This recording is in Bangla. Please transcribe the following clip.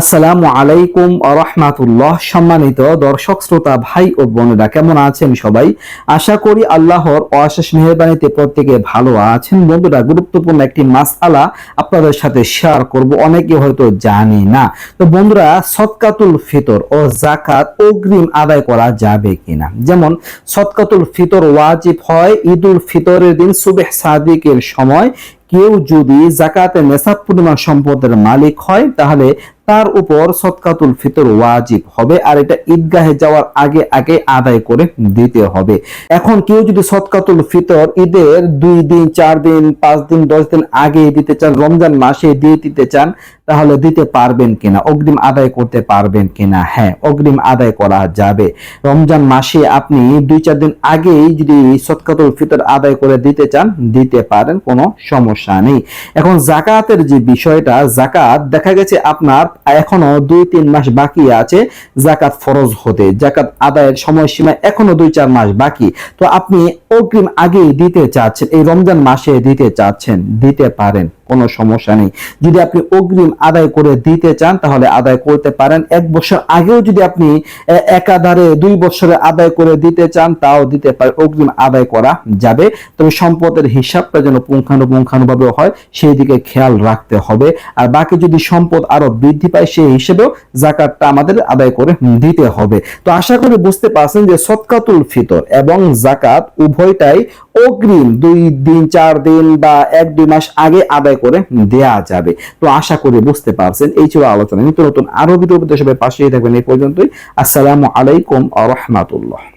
আসসালামু আলাইকুম রহমাতুল্লাহ। সম্মানিত দর্শক, শ্রোতা, ভাই ও বোনেরা, কেমন আছেন সবাই? আশা করি আল্লাহর অশেষ মেহরবানিতে প্রত্যেকে ভালো আছেন। বন্ধুরা, গুরুত্বপূর্ণ একটি মাসআলা আপনাদের সাথে শেয়ার করব। অনেকে হয়তো জানি না। তো বন্ধুরা সৎকাতুল ফিতর ও জাকাত অগ্রিম আদায় করা যাবে কিনা? যেমন সৎকাতুল ফিতর ওয়াজিব হয় ঈদুল ফিতরের দিন সুবেহ সাদিকের সময়। কেউ যদি জাকাতে নেশাব পরিমাণ সম্পদের মালিক হয়, তাহলে তার উপর সৎকাতুল ফিতর ওয়াজিব হবে আর এটা ঈদগাহে যাওয়ার আগে আগে আদায় করে দিতে হবে। এখন কেউ যদি সৎকাতুল ফিতর ঈদের দুই দিন, চার দিন, পাঁচ দিন, দশ দিন আগে দিতে চান, রমজান মাসে দিয়ে দিতে চান তাহলে দিতে পারবেন কিনা? অগ্রিম আদায় করতে পারবেন কিনা? হ্যাঁ অগ্রিম আদায় করা যাবে। রমজান মাসে আপনি দুই, চার দিন আগেই যদি সৎকাতুল ফিতর আদায় করে দিতে চান, দিতে পারেন, কোনো সমস্যা নেই। এখন জাকাতের যে বিষয়টা জাকাত দেখা গেছে আপনার এখনও দুই, তিন মাস বাকি আছে জাকাত ফরজ হতে। জাকাত আদায়ের সময়সীমা এখনও দুই, চার মাস বাকি। তো আপনি অগ্রিম আগেই দিতে চাচ্ছেন, এই রমজান মাসে দিতে চাচ্ছেন, দিতে পারেন। কোনো সমস্যা নেই। যদি আপনি অগ্রিম আদায় করে দিতে চান, তাহলে আদায় করতে পারেন। এক বছর আগেও যদি আপনি একাধারে দুই বছরে আদায় করে দিতে চান, তাও দিতে পারে। অগ্রিম আদায় করা যাবে। তবে সম্পদের হিসাবটা যেন পুঙ্খানুপুঙ্খানুভাবে হয়, সেই দিকে খেয়াল রাখতে হবে। আর বাকি যদি সম্পদ আরও বৃদ্ধি পায়, সেই হিসেবেও জাকাতটা আমাদের আদায় করে দিতে হবে। তো আশা করি বুঝতে পারছেন যে সৎকাতুল ফিতর এবং জাকাত উভয়টাই অগ্রিম দুই দিন, চার দিন বা এক দুই মাস আগে আদায় করে দেয়া যাবে। তো আশা করি বুঝতে পারছেন, এই ছিল আলোচনা। নিত্য নতুন আরও ভিডিও সবাই পাশেই থাকবেন। এই পর্যন্তই। আসসালামু আলাইকুম আ রহমাতুল্লাহ।